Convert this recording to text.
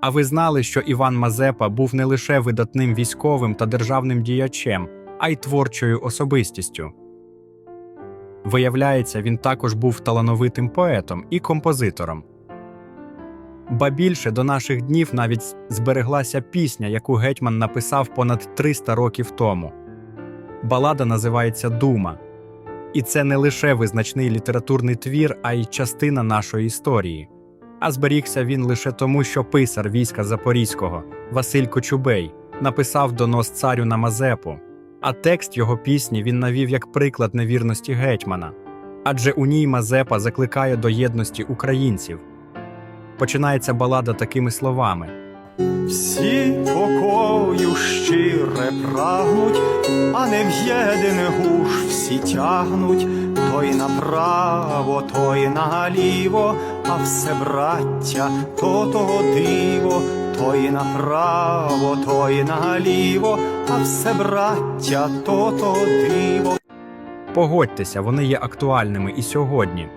А ви знали, що Іван Мазепа був не лише видатним військовим та державним діячем, а й творчою особистістю. Виявляється, він також був талановитим поетом і композитором. Ба більше до наших днів навіть збереглася пісня, яку гетьман написав понад 300 років тому. Балада називається Дума. І це не лише визначний літературний твір, а й частина нашої історії. А зберігся він лише тому, що писар війська Запорізького Василь Кочубей написав донос царю на Мазепу, а текст його пісні він навів як приклад невірності гетьмана. Адже у ній Мазепа закликає до єдності українців. Починається балада такими словами: Всі покою щире прагнуть, а не в єдине гуш всі тягнуть, той направо, той наліво, а все браття, то того диво, той направо, той наліво, а все браття, то того диво. Погодьтеся, вони є актуальними і сьогодні.